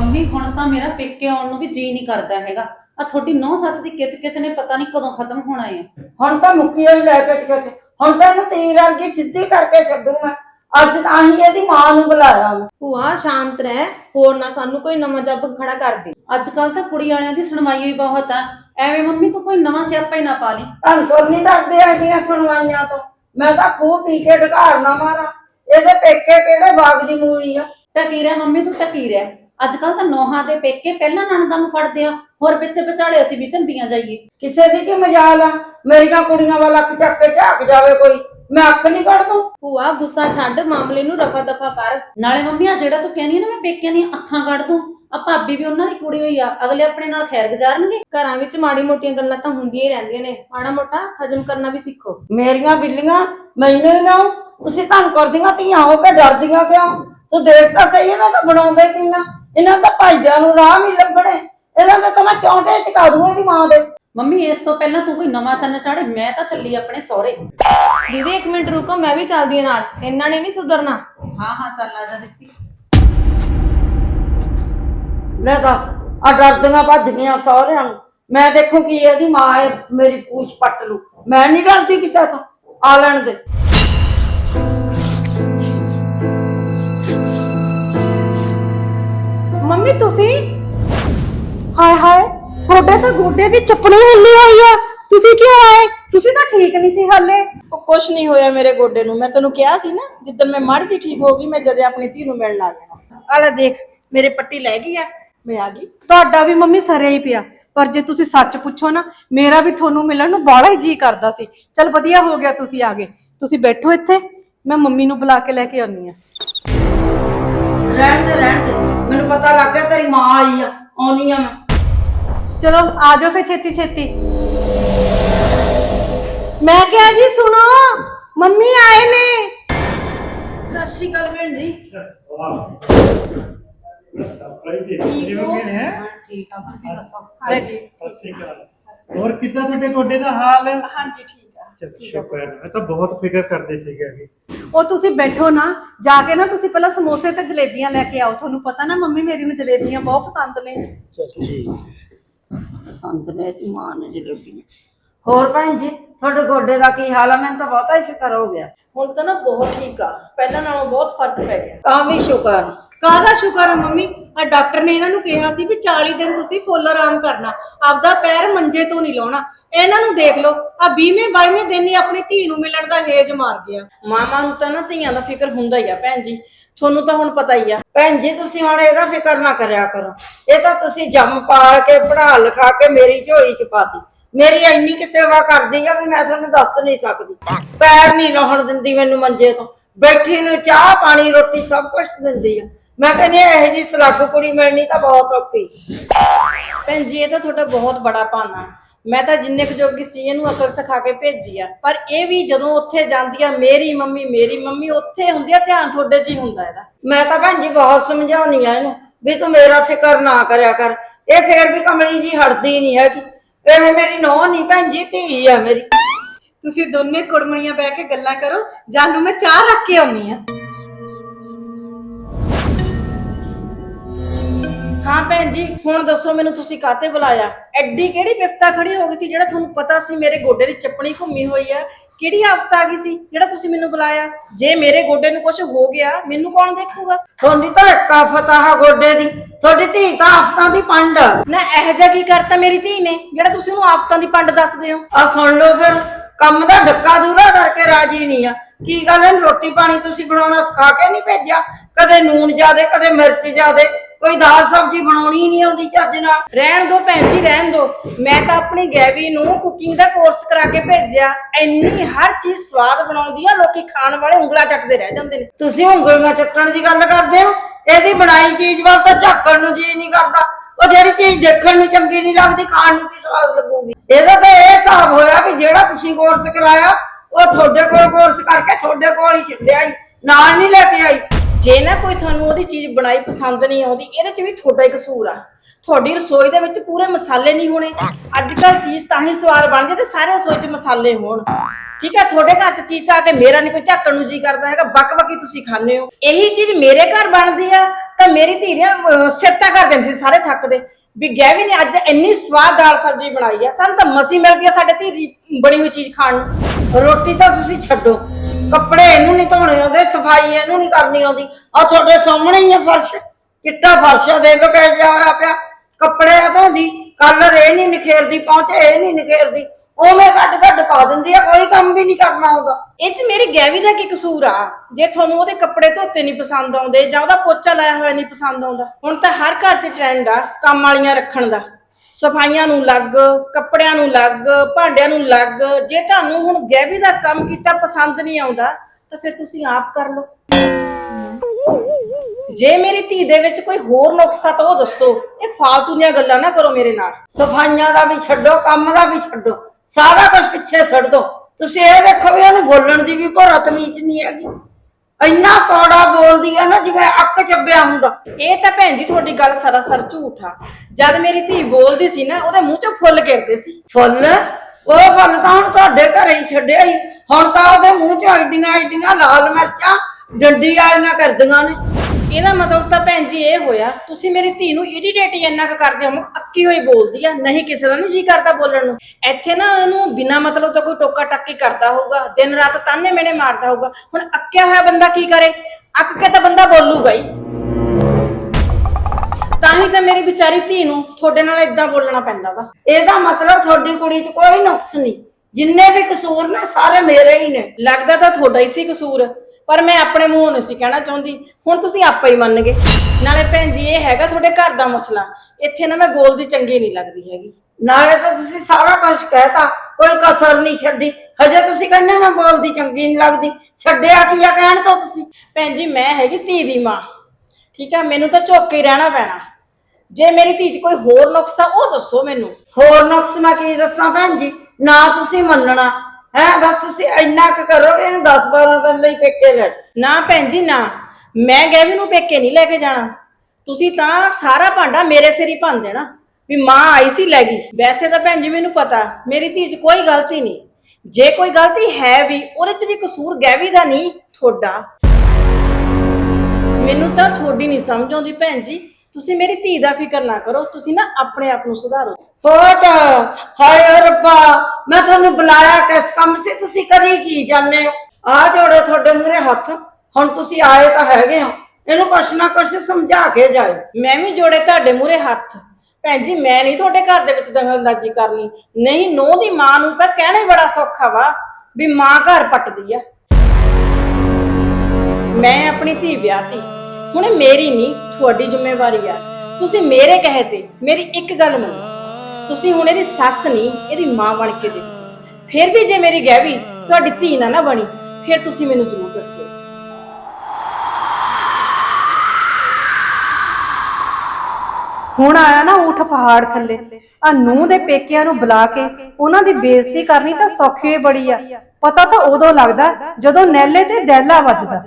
Mummy ਹੁਣ ਤਾਂ ਮੇਰਾ ਪੇਕੇ ਆਉਣ ਨੂੰ ਵੀ ਜੀ ਨਹੀਂ ਕਰਦਾ ਹੈਗਾ। ਆ ਤੁਹਾਡੀ ਨੌ ਸੱਸ ਦੀ ਕਿਚ ਕਿਚ ਨੇ ਪਤਾ ਨਹੀਂ ਕਦੋਂ ਖਤਮ ਹੋਣਾ ਹੈ ਹੁਣ ਤਾਂ ਮੁੱਕੀ ਹੋਈ ਲੈ ਕੇ ਚਕਚ ਹੁਣ ਤਾਂ ਇਹਨੂੰ ਤੀਰ ਵਰਗੀ ਸਿੱਧੀ ਕਰਕੇ ਛੱਡੂ ਮੈਂ। ਅੱਜ ਤਾਂ ਹੀ ਇਹਦੀ ਮਾਂ ਨੂੰ ਬੁਲਾਇਆ ਮੈਂ ਭੂਆ ਸ਼ਾਂਤ ਰਹਿ। ਹੋਰ ਨਾ ਸਾਨੂੰ ਕੋਈ ਨਵਾਂ ਜੱਬ ਖੜਾ ਕਰ ਦੇ। ਅੱਜ ਕੱਲ ਤਾਂ ਕੁੜੀ ਵਾਲਿਆਂ ਦੀ ਸੁਣਵਾਈ ਹੀ ਬਹੁਤ ਆ। ਐਵੇਂ ਮੰਮੀ ਤੂੰ ਕੋਈ ਨਵਾਂ ਸਿਆਪਾ ਹੀ ਨਾ ਪਾ ਲਈ। ਧੰਨ ਕੋਲ ਨਹੀਂ ਡਰਦੇ ਇਹਦੀਆਂ ਸੁਣਵਾਈਆਂ ਤੋਂ। ਮੈਂ ਤਾਂ ਖੂਹ ਪੀ ਕੇ ਢਕਾਰ ਨਾ ਮਾਰਾਂ। ਇਹਦੇ ਪੇਕੇ ਕਿਹੜੇ ਬਾਗ ਦੀ ਮੂਲੀ ਆ? ਟਕੀ ਰਹਿ ਮੰਮੀ ਤੂੰ ਟਕੀ ਰਹਿ ਅੱਜ ਕੱਲ ਤਾਂ ਨੋਹਾਂ ਦੇ ਪੇਕੇ ਪਹਿਲਾਂ ਨਣਦਾਂ ਨੂੰ ਫੜਦੇ ਆ। ਹੋਰ ਪਿੱਛੇ ਵਿਚਾਲੇ ਅਸੀਂ ਵੀ ਝੰਬੀਆਂ ਜਾਈਏ। ਕਿਸੇ ਦੀ ਕੀ ਮਜਾਲ ਆ? ਮੇਰੀਆਂ ਕੁੜੀਆਂ ਵੱਲ ਅੱਖ ਚੱਕ ਕੇ ਝਾਕ ਜਾਵੇ ਕੋਈ। ਮੈਂ ਅੱਖ ਨਹੀਂ ਕੱਢ ਦੂੰ ਭੂਆ ਗੁੱਸਾ ਛੱਡ ਮਾਮਲੇ ਨੂੰ ਰਫਾ ਦਫਾ ਕਰ। ਨਾਲੇ ਮੰਮੀ ਆ ਜਿਹੜਾ ਤੂੰ ਕਹਿੰਦੀ ਆ ਨਾ ਮੈਂ ਪੇਕਿਆਂ ਦੀਆਂ ਅੱਖਾਂ ਕੱਢ ਦੂੰ ਆ ਭਾਬੀ ਵੀ ਉਹਨਾਂ ਦੀ ਕੁੜੀ ਹੋਈ ਆ। ਅਗਲੇ ਆਪਣੇ ਨਾਲ ਖੈਰ ਗੁਜ਼ਾਰਨਗੇ। ਘਰਾਂ ਵਿੱਚ ਮਾੜੀ ਮੋਟੀਆਂ ਗੱਲਾਂ ਤਾਂ ਹੁੰਦੀਆਂ ਹੀ ਰਹਿੰਦੀਆਂ ਨੇ। ਮਾੜਾ ਮੋਟਾ ਹਜਮ ਕਰਨਾ ਵੀ ਸਿੱਖੋ। ਮੇਰੀਆਂ ਬਿੱਲੀਆਂ ਮੈਨੂੰ ਹੀ ਨਾ ਤੁਸੀਂ ਧੰਨ ਕਰਦੀਆਂ ਧੀਆਂ ਹੋ ਕੇ ਡਰਦੀਆਂ ਕਿਉਂ? ਤੂੰ ਦੇਖ ਤਾਂ ਸਹੀ ਇਹਨਾਂ ਤਾਂ ਬਣਾਉਂਦੇ ਕੀ ਨਾ। ਇਹਨਾਂ ਤਾਂ ਭਾਈਦਿਆਂ ਨੂੰ ਰਾਹ ਨਹੀਂ ਲੱਭਣੇ। ਇਹਨਾਂ ਦੇ ਤਾਂ ਮੈਂ ਚੌਂਟੇ ਚਕਾ ਦੂੰ ਇਹਦੀ ਮਾਂ ਦੇ। ਮੰਮੀ ਇਸ ਤੋਂ ਪਹਿਲਾਂ ਤੂੰ ਕੋਈ ਨਵਾਂ ਚੰਨ ਚਾੜੇ ਮੈਂ ਤਾਂ ਚੱਲੀ ਆਪਣੇ ਸਹੁਰੇ। ਦੀਦੀ ਇੱਕ ਮਿੰਟ ਰੁਕੋ ਮੈਂ ਵੀ ਚੱਲਦੀ ਹਾਂ ਨਾਲ। ਇਹਨਾਂ ਨੇ ਨਹੀਂ ਸੁਧਰਨਾ। ਹਾਂ ਹਾਂ ਚੱਲ ਆ ਜਾ ਦਿੱਤੀ ਲੈ ਦੱਸ ਆ ਡਰਦੀਆਂ ਭੱਜ ਗਈਆਂ ਸਹੁਰਿਆਂ ਨੂੰ। ਮੈਂ ਦੇਖੂ ਕੀ ਇਹਦੀ ਮਾਂ ਹੈ ਮੇਰੀ ਪੂਛ ਪੱਟ ਲੂ। ਮੈਂ ਨਹੀਂ ਡਰਦੀ ਕਿਸੇ ਤੋਂ ਆ ਲੈਣ ਦੇ। ਮੰਮੀ ਤੁਸੀਂ? ਹਾਏ ਹਾਏ ਤੁਹਾਡੇ ਤਾਂ ਗੋਡੇ ਦੀ ਚੱਪਣੀ ਹਿੱਲੀ ਹੋਈ ਆ। ਤੁਸੀਂ ਕਿਉਂ ਆਏ? ਤੁਸੀਂ ਤਾਂ ਠੀਕ ਨਹੀਂ ਸੀ ਹਾਲੇ। ਉਹ ਕੁਛ ਨਹੀਂ ਹੋਇਆ ਮੇਰੇ ਗੋਡੇ ਨੂੰ। ਮੈਂ ਤੈਨੂੰ ਕਿਹਾ ਸੀ ਨਾ ਜਿੱਦਣ ਮੈਂ ਮਾੜੀ ਜੀ ਠੀਕ ਹੋ ਗਈ ਮੈਂ ਜਦੇ ਆਪਣੀ ਧੀ ਨੂੰ ਮਿਲਣ ਆ ਜਾਣਾ ਆ ਲੈ ਦੇਖ ਮੇਰੇ ਪੱਟੀ ਲੈ ਗਈ ਆ ਮੈਂ ਆ ਗਈ। ਤੁਹਾਡਾ ਵੀ ਮੰਮੀ ਸਰਿਆ ਹੀ ਪਿਆ। ਪਰ ਜੇ ਤੁਸੀਂ ਸੱਚ ਪੁੱਛੋ ਨਾ ਮੇਰਾ ਵੀ ਤੁਹਾਨੂੰ ਮਿਲਣ ਨੂੰ ਬਾਹਲਾ ਹੀ ਜੀ ਕਰਦਾ ਸੀ। ਚਲ ਵਧੀਆ ਹੋ ਗਿਆ ਤੁਸੀਂ ਆ ਗਏ। ਤੁਸੀਂ ਬੈਠੋ ਇੱਥੇ ਮੈਂ ਮੰਮੀ ਨੂੰ ਬੁਲਾ ਕੇ ਲੈ ਕੇ ਆਉਣੀ ਆ ਰਹਿਣ ਦੇ ਰਹਿਣ ਦੇ। ਮੈਨੂੰ ਪਤਾ ਲੱਗ ਗਿਆ ਤੇਰੀ ਮਾਂ ਆਈ ਆ ਆਉਣੀ ਆ ਮੈਂ। ਚਲੋ ਆ ਜਾਓ ਫੇ ਛੇਤੀ ਛੇਤੀ। ਮੈਂ ਕਿਹਾ ਜੀ ਸੁਣੋ ਮੰਮੀ ਆਏ ਨੇ। ਸਤਿ ਸ਼੍ਰੀ ਅਕਾਲ ਭੈਣ ਜੀ। ਠੀਕ ਆ ਤੁਸੀਂ ਦੱਸੋ? ਹੋਰ ਕਿੱਦਾਂ ਤੁਹਾਡੇ ਗੋਡੇ ਦਾ ਹਾਲ? ਹੈ ਹਾਂਜੀ ਠੀਕ ਆ ਚਲੋ ਸ਼ੁਕਰ ਹੈ ਮੈਂ ਤਾਂ ਬਹੁਤ ਫਿਕਰ ਕਰਦੇ ਸੀਗੇ ਅਭੀ ਉਹ ਤੁਸੀਂ ਬੈਠੋ ਨਾ ਜਾ ਕੇ ਨਾ ਤੁਸੀਂ ਪਹਿਲਾਂ ਸਮੋਸੇ ਤੇ ਜਲੇਬੀਆਂ ਲੈ ਕੇ ਆਓ। ਤੁਹਾਨੂੰ ਪਤਾ ਨਾ ਮੰਮੀ ਮੇਰੀ ਨੂੰ ਜਲੇਬੀਆਂ ਬਹੁਤ ਪਸੰਦ ਨੇ। ਚਲ ਠੀਕ ਪਸੰਦ ਨੇ ਦੀ ਮਾਂ ਨੇ ਜਲੇਬੀ ਹੋਰ ਭੈਣ ਜੀ ਤੁਹਾਡੇ ਗੋਡੇ ਦਾ ਕੀ ਹਾਲ ਆ? ਮੈਨੂੰ ਤਾਂ ਬਹੁਤਾ ਹੀ ਫਿਕਰ ਹੋ ਗਿਆ। ਹੁਣ ਤਾਂ ਨਾ ਬਹੁਤ ਠੀਕ ਆ। ਪਹਿਲਾਂ ਨਾਲੋਂ ਬਹੁਤ ਫ਼ਰਕ ਪੈ ਗਿਆ। ਤਾਂ ਵੀ ਸ਼ੁਕਰ। ਕਾਹਦਾ ਸ਼ੁਕਰ ਹੈ ਮੰਮੀ? ਆ ਡਾਕਟਰ ਨੇ ਇਹਨਾਂ ਨੂੰ ਕਿਹਾ ਸੀ ਵੀ 40 ਦਿਨ ਤੁਸੀਂ ਫੁੱਲ ਆਰਾਮ ਕਰਨਾ। ਆਪਦਾ ਪੈਰ ਮੰਜੇ ਤੋਂ ਨਹੀਂ ਲਾਉਣਾ। ਇਹਨਾਂ ਨੂੰ ਦੇਖ ਲਓ ਆ 20ਵੇਂ 22ਵੇਂ ਦਿਨ ਹੀ ਆਪਣੀ ਧੀ ਨੂੰ ਮਿਲਣ ਦਾ ਹੇਜ ਮਾਰ ਗਿਆ। ਮਾਵਾਂ ਨੂੰ ਤਾਂ ਨਾ ਧੀਆਂ ਦਾ ਫਿਕਰ ਹੁੰਦਾ ਹੀ ਆ ਭੈਣ ਜੀ। ਤੁਹਾਨੂੰ ਤਾਂ ਹੁਣ ਪਤਾ ਹੀ ਆ। ਭੈਣ ਜੀ ਤੁਸੀਂ ਹੁਣ ਇਹਦਾ ਫਿਕਰ ਨਾ ਕਰਿਆ ਕਰੋ। ਇਹ ਤਾਂ ਤੁਸੀਂ ਜੰਮ ਪਾਲ ਕੇ ਪੜਾ ਲਿਖਾ ਕੇ ਮੇਰੀ ਝੋਲੀ ਚ ਪਾਤੀ ਮੇਰੀ ਇੰਨੀ ਕਿ ਸੇਵਾ ਕਰਦੀ ਆ ਵੀ ਮੈਂ ਤੁਹਾਨੂੰ ਦੱਸ ਨਹੀਂ ਸਕਦੀ। ਪੈਰ ਨਹੀਂ ਲਾਉਣ ਦਿੰਦੀ ਮੈਨੂੰ ਮੰਜੇ ਤੋਂ। ਬੈਠੀ ਨੂੰ ਚਾਹ ਪਾਣੀ ਰੋਟੀ ਸਭ ਕੁਝ ਦਿੰਦੀ ਆ। ਮੈਂ ਕਹਿੰਦੀ ਇਹੋ ਜੀ ਸਲੱਗ ਕੁੜੀ ਮਿਲਣੀ ਤਾਂ ਬਹੁਤ ਔਖੀ। ਭੈਣ ਜੀ ਇਹ ਤਾਂ ਤੁਹਾਡਾ ਬਹੁਤ ਬੜਾ ਭਾਨਾ ਮੈਂ ਤਾਂ ਜਿੰਨੇ ਕੁ ਜੋਗੀ ਸੀ, ਇਹਨੂੰ ਅਕਲ ਸਿਖਾ ਕੇ ਭੇਜੀ ਆ। ਪਰ ਇਹ ਵੀ ਜਦੋਂ ਉੱਥੇ ਜਾਂਦੀ ਆ, ਮੇਰੀ ਮੰਮੀ ਮੇਰੀ ਮੰਮੀ, ਉੱਥੇ ਹੁੰਦੀ ਆ, ਧਿਆਨ ਤੁਹਾਡੇ 'ਚ ਹੀ ਹੁੰਦਾ ਇਹਦਾ। ਮੈਂ ਤਾਂ ਭੈਣ ਜੀ ਬਹੁਤ ਸਮਝਾਉਣੀ ਆ ਇਹਨੂੰ ਵੀ ਤੂੰ ਮੇਰਾ ਫਿਕਰ ਨਾ ਕਰਿਆ ਕਰ। ਇਹ ਫੇਰ ਵੀ ਕਮਲੀ ਜੀ ਹਟਦੀ ਨਹੀਂ ਹੈਗੀ। ਇਹ ਮੇਰੀ ਨੋਹ ਨਹੀਂ ਭੈਣ ਜੀ, ਧੀ ਆ ਮੇਰੀ। ਤੁਸੀਂ ਦੋਨੇ ਕੁੜਮਣੀਆਂ ਬਹਿ ਕੇ ਗੱਲਾਂ ਕਰੋ ਜਾਨੂੰ ਮੈਂ ਚਾਹ ਰੱਖ ਕੇ ਆਉਣੀ ਆ। ਹਾਂ ਭੈਣ ਜੀ ਹੁਣ ਦੱਸੋ ਮੈਨੂੰ ਤੁਸੀਂ ਕਾਤੇ ਬੁਲਾਇਆ? ਐਡੀ ਕਿਹੜੀ ਵਿਪਤਾ ਖੜੀ ਹੋ ਗਈ ਸੀ ਜਿਹੜਾ ਤੁਹਾਨੂੰ ਪਤਾ ਸੀ ਮੇਰੇ ਗੋਡੇ ਦੀ ਚੱਪਣੀ ਘੁੰਮੀ ਹੋਈ ਆ? ਕਿਹੜੀ ਆਫਤ ਆ ਗਈ ਸੀ ਜਿਹੜਾ ਤੁਸੀਂ ਮੈਨੂੰ ਬੁਲਾਇਆ? ਜੇ ਮੇਰੇ ਗੋਡੇ ਨੂੰ ਕੁਝ ਹੋ ਗਿਆ ਮੈਨੂੰ ਕੌਣ ਦੇਖੂਗਾ? ਤੁਹਾਡੀ ਤਾਂ ਇੱਕਾ ਫਤਹ ਗੋਡੇ ਦੀ। ਤੁਹਾਡੀ ਧੀ ਤਾਂ ਆਫਤਾਂ ਦੀ ਪੰਡ। ਆ ਨਾ ਇਹ ਜਿਹਾ ਕੀ ਕਰਤਾ ਮੇਰੀ ਧੀ ਨੇ ਜਿਹੜਾ ਤੁਸੀਂ ਉਹਨੂੰ ਆਫਤਾਂ ਦੀ ਪੰਡ ਦੱਸਦੇ ਹੋ? ਆਹ ਸੁਣ ਲਓ ਫਿਰ ਕੰਮ ਦਾ ਡੱਕਾ ਦੂਰਾ ਕਰਕੇ ਰਾਜੀ ਨਹੀਂ ਆ। ਕੀ ਗੱਲ ਹੈ ਰੋਟੀ ਪਾਣੀ ਤੁਸੀਂ ਬਣਾਉਣਾ ਸਿਖਾ ਕੇ ਨਹੀਂ ਭੇਜਿਆ? ਕਦੇ ਨੂਨ ਜ਼ਿਆਦੇ ਕਦੇ ਮਿਰਚ ਜ਼ਿਆਦੇ। ਕੋਈ ਦਾਲ ਸਬਜ਼ੀ ਬਣਾਉਣੀ ਨਹੀਂ ਆਉਂਦੀ ਚੱਜ ਨਾਲ। ਰਹਿਣ ਦੋ ਭੈਣ ਜੀ ਰਹਿਣ ਦੋ। ਮੈਂ ਤਾਂ ਆਪਣੀ ਗੈਵੀ ਨੂੰ ਕੁਕਿੰਗ ਦਾ ਕੋਰਸ ਕਰਾ ਕੇ ਭੇਜਿਆ। ਇੰਨੀ ਹਰ ਚੀਜ਼ ਸਵਾਦ ਬਣਾਉਂਦੀ ਆ ਲੋਕੀ ਖਾਣ ਵਾਲੇ ਉਂਗਲਾਂ ਚੱਟਦੇ ਰਹਿ ਜਾਂਦੇ ਨੇ। ਤੁਸੀਂ ਉਂਗਲੀਆਂ ਚੱਟਣ ਦੀ ਗੱਲ ਕਰਦੇ ਹੋ? ਇਹਦੀ ਬਣਾਈ ਚੀਜ਼ ਵੱਲ ਤਾਂ ਝਾਕਣ ਨੂੰ ਜੀ ਨਹੀਂ ਕਰਦਾ। ਉਹ ਜਿਹੜੀ ਚੀਜ਼ ਦੇਖਣ ਨੂੰ ਚੰਗੀ ਨਹੀਂ ਲੱਗਦੀ ਖਾਣ ਨੂੰ ਕੀ ਸਵਾਦ ਲੱਗੂਗੀ। ਇਹਦਾ ਤਾਂ ਇਹ ਹਿਸਾਬ ਹੋਇਆ ਵੀ ਜਿਹੜਾ ਤੁਸੀਂ ਕੋਰਸ ਕਰਾਇਆ ਉਹ ਤੁਹਾਡੇ ਕੋਲ ਕੋਰਸ ਕਰਕੇ ਤੁਹਾਡੇ ਕੋਲ ਹੀ ਛੱਡਿਆ ਹੀ ਨਾਲ ਨਹੀਂ ਲੈ ਕੇ ਆਈ। ਜੇ ਨਾ ਕੋਈ ਤੁਹਾਨੂੰ ਉਹਦੀ ਚੀਜ਼ ਬਣਾਈ ਪਸੰਦ ਨਹੀਂ ਆਉਂਦੀ ਇਹਦੇ 'ਚ ਵੀ ਤੁਹਾਡਾ ਹੀ ਕਸੂਰ ਆ। ਤੁਹਾਡੀ ਰਸੋਈ ਦੇ ਵਿੱਚ ਪੂਰੇ ਮਸਾਲੇ ਨਹੀਂ ਹੋਣੇ। ਅੱਜ ਕੱਲ ਚੀਜ਼ ਤਾਂ ਹੀ ਸਵਾਦ ਬਣਦੀ ਤੇ ਸਾਰੇ ਰਸੋਈ 'ਚ ਮਸਾਲੇ ਹੋਣ। ਠੀਕ ਹੈ ਤੁਹਾਡੇ ਘਰ 'ਚ ਚੀਜ਼ ਆ ਕੇ ਮੇਰਾ ਨਹੀਂ ਕੋਈ ਝਾਕਣ ਨੂੰ ਜੀ ਕਰਦਾ ਹੈਗਾ ਬੱਕ ਬੱਕੀ ਤੁਸੀਂ ਖਾਂਦੇ ਹੋ। ਇਹੀ ਚੀਜ਼ ਮੇਰੇ ਘਰ ਬਣਦੀ ਆ ਤਾਂ ਮੇਰੀ ਧੀ ਦੀਆਂ ਅਹ, ਸਿਫਤਾਂ ਕਰਦੇ ਸੀ ਸਾਰੇ ਥੱਕਦੇ। ਵੀ ਗੈਵੀ ਨੇ ਅੱਜ ਇੰਨੀ ਸਵਾਦ ਦਾਲ ਸਬਜ਼ੀ ਬਣਾਈ ਆ ਸਾਨੂੰ ਤਾਂ ਮਸੀ ਮਿਲਦੀ ਆ ਸਾਡੇ ਧੀ ਦੀ ਬਣੀ ਹੋਈ ਚੀਜ਼ ਖਾਣ ਨੂੰ। ਰੋਟੀ ਤਾਂ ਤੁਸੀਂ ਛੱਡੋ। ਕੱਪੜੇ ਇਹਨੂੰ ਨਹੀਂ ਧੋਣੇ ਆਉਂਦੇ, ਸਫ਼ਾਈ ਇਹਨੂੰ ਨਹੀਂ ਕਰਨੀ ਆਉਂਦੀ। ਆ ਤੁਹਾਡੇ ਸਾਹਮਣੇ ਹੀ ਆ ਫਰਸ਼। ਚਿੱਟਾ ਫਰਸ਼ ਆ, ਦੇਖ ਕੇ ਜਾ ਹੋਇਆ ਪਿਆ। ਕੱਪੜੇ ਆ ਧੋਂਦੀ ਕਲਰ ਇਹ ਨਹੀਂ ਨਿਖੇਰਦੀ, ਪਹੁੰਚੇ, ਇਹ ਨਹੀਂ ਨਿਖੇਰਦੀ। ਉਵੇਂ ਕੱਢ ਕੱਢ ਪਾ ਦਿੰਦੀ ਆ, ਕੋਈ ਕੰਮ ਵੀ ਨਹੀਂ ਕਰਨਾ ਆਉਂਦਾ। ਇਹ ਚ ਮੇਰੀ ਗੈਵੀ ਦਾ ਕੀ ਕਸੂਰ ਆ? ਜੇ ਤੁਹਾਨੂੰ ਉਹਦੇ ਕੱਪੜੇ ਧੋਤੇ ਨਹੀਂ ਪਸੰਦ ਆਉਂਦੇ, ਜਾਂ ਉਹਦਾ ਪੋਚਾ ਲਾਇਆ ਹੋਇਆ ਨਹੀਂ ਪਸੰਦ ਆਉਂਦਾ, ਹੁਣ ਤਾਂ ਹਰ ਘਰ 'ਚ ਟ੍ਰੈਂਡ ਆ ਕੰਮ ਵਾਲੀਆਂ ਰੱਖਣ ਦਾ। ਸਫਾਈਆਂ ਨੂੰ ਲੱਗ, ਕੱਪੜਿਆਂ ਨੂੰ ਲੱਗ, ਭਾਂਡਿਆਂ ਨੂੰ ਲੱਗ, ਜੇ ਤੁਹਾਨੂੰ ਹੁਣ ਗੈਵੀ ਦਾ ਕੰਮ ਕੀਤਾ ਪਸੰਦ ਨਹੀਂ ਆਉਂਦਾ, ਤਾਂ ਫਿਰ ਤੁਸੀਂ ਆਪ ਕਰ ਲਓ। ਜੇ ਮੇਰੀ ਧੀ ਦੇ ਵਿੱਚ ਕੋਈ ਹੋਰ ਨੁਕਸਾ ਤਾਂ ਉਹ ਦੱਸੋ। ਇਹ ਫਾਲਤੂ ਦੀਆਂ ਗੱਲਾਂ ਨਾ ਕਰੋ ਮੇਰੇ ਨਾਲ। ਸਫਾਈਆਂ ਦਾ ਵੀ ਛੱਡੋ, ਕੰਮ ਦਾ ਵੀ ਛੱਡੋ। ਸਾਰਾ ਕੁਝ ਪਿੱਛੇ ਛੱਡ ਦੋ। ਤੁਸੀਂ ਇਹ ਦੇਖੋ ਵੀ ਉਹਨੂੰ ਬੋਲਣ ਦੀ ਵੀ ਭੋਰਾ ਮੀਚ ਨਹੀਂ ਹੈਗੀ। ਇੰਨਾ ਕੌੜਾ ਬੋਲਦੀ ਆ ਨਾ ਜਿਵੇਂ ਅੱਕ ਚੱਬਿਆ ਹੁੰਦਾ। ਇਹ ਤਾਂ ਭੈਣ ਜੀ ਤੁਹਾਡੀ ਗੱਲ ਸਰਾਸਰ ਝੂਠ ਆ। ਜਦ ਮੇਰੀ ਧੀ ਬੋਲਦੀ ਸੀ ਨਾ ਉਹਦੇ ਮੂੰਹ ਚੋਂ ਫੁੱਲ ਗਿਰਦੇ ਸੀ। ਫੁੱਲ? ਉਹ ਫੁੱਲ ਤਾਂ ਹੁਣ ਤੁਹਾਡੇ ਘਰੇ ਹੀ ਛੱਡਿਆ ਹੀ ਹੁਣ ਤਾਂ ਉਹਦੇ ਮੂੰਹ 'ਚ ਐਡੀਆਂ ਐਡੀਆਂ ਲਾਲ ਮਿਰਚਾਂ ਡੰਡੀ ਵਾਲੀਆਂ ਕਰਦੀਆਂ ਨੇ। ਇਹਦਾ ਮਤਲਬ ਤਾਂ ਭੈਣ ਜੀ ਇਹ ਹੋਇਆ, ਤੁਸੀਂ ਮੇਰੀ ਧੀ ਨੂੰ ਇਰੀਟੇਟ ਹੀ ਇੰਨਾ ਕੁ ਕਰਦੇ ਹੋ ਅੱਕੀ ਹੋਈ ਬੋਲਦੀ ਆ, ਨਹੀਂ ਕਿਸੇ ਦਾ ਨਹੀਂ ਜੀ ਕਰਦਾ ਬੋਲਣ ਨੂੰ। ਇੱਥੇ ਨਾ ਉਹਨੂੰ ਬਿਨਾ ਮਤਲਬ ਤੋਂ ਕੋਈ ਟੋਕਾ ਟੱਕੀ ਕਰਦਾ ਹੋਊਗਾ, ਦਿਨ ਰਾਤ ਤਾਨੇ ਮੇਨੇ ਮਾਰਦਾ ਹੋਊਗਾ। ਹੁਣ ਅੱਕਿਆ ਹੋਇਆ ਬੰਦਾ ਕੀ ਕਰੇ? ਅੱਕ ਕੇ ਤਾਂ ਬੰਦਾ ਬੋਲੂਗਾ ਹੀ। ਤਾਂ ਹੀ ਤਾਂ ਮੇਰੀ ਵਿਚਾਰੀ ਧੀ ਨੂੰ ਤੁਹਾਡੇ ਨਾਲ ਇਦਾਂ ਬੋਲਣਾ ਪੈਂਦਾ ਵਾ। ਇਹਦਾ ਮਤਲਬ ਤੁਹਾਡੀ ਕੁੜੀ 'ਚ ਕੋਈ ਨੁਕਸ ਨਹੀਂ। ਜਿੰਨੇ ਵੀ ਕਸੂਰ ਨੇ, ਸਾਰੇ ਮੇਰੇ ਹੀ ਨੇ। ਲੱਗਦਾ ਤਾਂ ਤੁਹਾਡਾ ਹੀ ਸੀ ਕਸੂਰ। ਪਰ ਮੈਂ ਆਪਣੇ ਮੂੰਹੋਂ ਨਹੀਂ ਸੀ ਕਹਿਣਾ ਚਾਹੁੰਦੀ। ਹੁਣ ਤੁਸੀਂ ਆਪੇ ਹੀ ਮੰਨ ਗਏ। ਨਾਲੇ ਭੈਣ ਜੀ ਇਹ ਹੈਗਾ ਤੁਹਾਡੇ ਘਰ ਦਾ ਮਸਲਾ। ਇੱਥੇ ਨਾ ਮੈਂ ਬੋਲਦੀ ਚੰਗੀ ਨਹੀਂ ਲੱਗਦੀ ਹੈਗੀ। ਨਾਲੇ ਤਾਂ ਤੁਸੀਂ ਸਾਰਾ ਕੁਝ ਕਹਿਤਾ। ਕੋਈ ਕਸਰ ਨਹੀਂ ਛੱਡੀ। ਹਜੇ ਤੁਸੀਂ ਕਹਿੰਦੇ ਮੈਂ ਬੋਲਦੀ ਚੰਗੀ ਨਹੀਂ ਲੱਗਦੀ। ਛੱਡਿਆ ਕੀ ਆ ਕਹਿਣ ਤੋਂ ਤੁਸੀਂ? ਭੈਣ ਜੀ ਮੈਂ ਹੈਗੀ ਧੀ ਦੀ ਮਾਂ। ਠੀਕ ਆ ਮੈਨੂੰ ਤਾਂ ਝੁੱਕ ਕੇ ਹੀ ਰਹਿਣਾ ਪੈਣਾ। ਜੇ ਮੇਰੀ ਧੀ 'ਚ ਕੋਈ ਹੋਰ ਨੁਕਸਾ ਉਹ ਦੱਸੋ ਮੈਨੂੰ। ਹੋਰ ਨੁਕਸ ਮੈਂ ਕੀ ਦੱਸਾਂ ਭੈਣ ਜੀ? ਨਾ ਤੁਸੀਂ ਮੰਨਣਾ। ਹੈ, ਬਸ ਤੁਸੀਂ ਇੰਨਾ ਕੁ ਕਰੋ ਵੀ ਇਹਨੂੰ 10 12 ਦਿਨ ਲਈ ਪੇਕੇ ਲੈ ਜਾਓ। ਨਾ ਭੈਣ ਜੀ, ਨਾ। ਮੈਂ ਗੈਵੀ ਨੂੰ ਪੇਕੇ ਨਹੀਂ ਲੈ ਕੇ ਜਾਣਾ। ਤੁਸੀਂ ਤਾਂ ਸਾਰਾ ਭਾਂਡਾ ਮੇਰੇ ਸਿਰ ਹੀ ਭੰਨ ਦੇਣਾ। ਵੀ ਮਾਂ ਆਈ ਸੀ ਲੈ ਗਈ। ਵੈਸੇ ਤਾਂ ਭੈਣ ਜੀ, ਮੈਨੂੰ ਪਤਾ, ਮੇਰੀ ਧੀ 'ਚ ਕੋਈ ਗਲਤੀ ਨਹੀਂ। ਜੇ ਕੋਈ ਗਲਤੀ ਹੈ ਵੀ, ਉਹਦੇ 'ਚ ਵੀ ਕਸੂਰ ਗੈਵੀ ਦਾ ਨਹੀਂ, ਤੁਹਾਡਾ। ਮੈਨੂੰ ਤਾਂ ਤੁਹਾਡੀ ਨਹੀਂ ਸਮਝ ਆਉਂਦੀ ਭੈਣ ਜੀ। ਤੁਸੀਂ ਮੇਰੀ ਧੀ ਦਾ ਫਿਕਰ ਨਾ ਕਰੋ ਤੁਸੀਂ ਨਾ ਆਪਣੇ ਆਪ ਨੂੰ ਸੁਧਾਰੋ। ਫੋਟ ਹਾਏ ਰੱਬਾ ਮੈਂ ਤੁਹਾਨੂੰ ਬੁਲਾਇਆ ਕਿਸ ਕੰਮ ਸੇ ਤੁਸੀਂ ਕਰੀ ਕੀ ਜਾਣੇ ਆ ਜੋੜੇ ਤੁਹਾਡੇ ਮੂਹਰੇ ਹੱਥ ਹੁਣ ਤੁਸੀਂ ਆਏ ਤਾਂ ਹੈਗੇ ਹੋ। ਇਹਨੂੰ ਕੁਛ ਨਾ ਕੁਛ ਸਮਝਾ ਕੇ ਜਾਓ ਮੈਂ ਵੀ ਜੋੜੇ ਤੁਹਾਡੇ ਮੂਹਰੇ ਹੱਥ। ਭੈਣ ਜੀ ਮੈਂ ਨਹੀਂ ਤੁਹਾਡੇ ਘਰ ਦੇ ਵਿੱਚ ਦਖਲਅੰਦਾਜ਼ੀ ਕਰਨੀ। ਨਹੀਂ ਨੋਹ ਦੀ ਮਾਂ ਨੂੰ ਤਾਂ ਕਹਿਣਾ ਹੀ ਬੜਾ ਸੌਖਾ ਵਾ ਵੀ ਮਾਂ ਘਰ ਪੱਟਦੀ ਆ। ਮੈਂ ਆਪਣੀ ਧੀ ਵਿਆਹਤੀ। ਹੁਣ ਇਹ ਮੇਰੀ ਨਹੀਂ ਤੁਹਾਡੀ ਜ਼ਿੰਮੇਵਾਰੀ ਆ। ਤੁਸੀਂ ਮੇਰੇ ਕਹੇ ਤੇ ਮੇਰੀ ਇੱਕ ਗੱਲ ਮੰਨੋ। ਤੁਸੀਂ ਹੁਣ ਇਹਦੀ ਸੱਸ ਨਹੀਂ ਇਹਦੀ ਮਾਂ ਬਣ ਕੇ ਦੇਖੋ। ਫਿਰ ਵੀ ਜੇ ਮੇਰੀ ਗਹਿਵੀ ਤੁਹਾਡੀ ਧੀ ਨਾ ਨਾ ਬਣੀ, ਫਿਰ ਤੁਸੀਂ ਮੈਨੂੰ ਜ਼ਰੂਰ ਦੱਸਿਓ। ਹੁਣ ਆਇਆ ਨਾ ਊਠ ਪਹਾੜ ਥੱਲੇ। ਆ ਨੂੰ ਦੇ ਪੇਕਿਆਂ ਨੂੰ ਬੁਲਾ ਕੇ ਉਹਨਾਂ ਦੀ ਬੇਇੱਜ਼ਤੀ ਕਰਨੀ ਤਾਂ ਸੌਖੀ ਹੋਈ ਬੜੀ ਆ। ਪਤਾ ਤਾਂ ਉਦੋਂ ਲੱਗਦਾ ਜਦੋਂ ਨੈਲੇ ਤੇ ਦੈਲਾ ਵੱਜਦਾ।